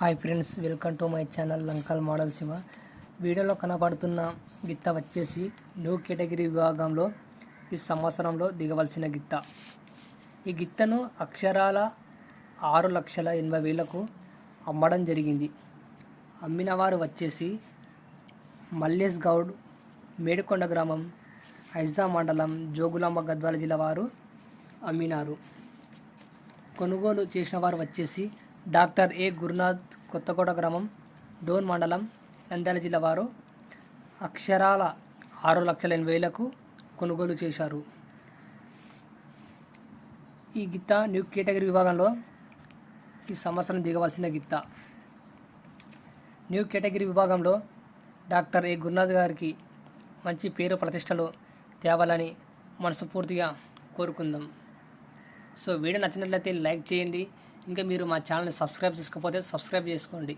Hi friends welcome to my channel Lankal model Shiva. వీడియోలో కనబడుతున్న గిత్త వచ్చేసి న్యూ కేటగిరీ విభాగంలో ఈ సంవత్సరంలో దిగవలసిన గిత్త. ఈ గిత్తను అక్షరాల ఆరు లక్షల ఎనభై వేలకు అమ్మడం జరిగింది. అమ్మిన వారు వచ్చేసి మల్లేష్ గౌడ్ మేడికొండ గ్రామం ఐజా మండలం జోగులాంబ గద్వాల జిల్లా వారు అమ్మినారు. కొనుగోలు చేసిన వారు వచ్చేసి డాక్టర్ ఏ. గురునాథ్ కొత్తకోట గ్రామం డోన్ మండలం నంద్యాల జిల్లా వారు అక్షరాల ఆరు లక్షల ఎనభై వేలకు కొనుగోలు చేశారు. ఈ గిత్త న్యూ కేటగిరీ విభాగంలో ఈ సంవత్సరం దిగవలసిన గిత్త. న్యూ కేటగిరీ విభాగంలో డాక్టర్ ఏ. గురునాథ్ గారికి మంచి పేరు ప్రతిష్టలు తేవాలని మనస్ఫూర్తిగా కోరుకుందాం. సో వీడియో నచ్చినట్లయితే లైక్ చేయండి ఇంకా మీరు మా ఛానల్ని సబ్స్క్రైబ్ చేసుకోకపోతే సబ్స్క్రైబ్ చేసుకోండి.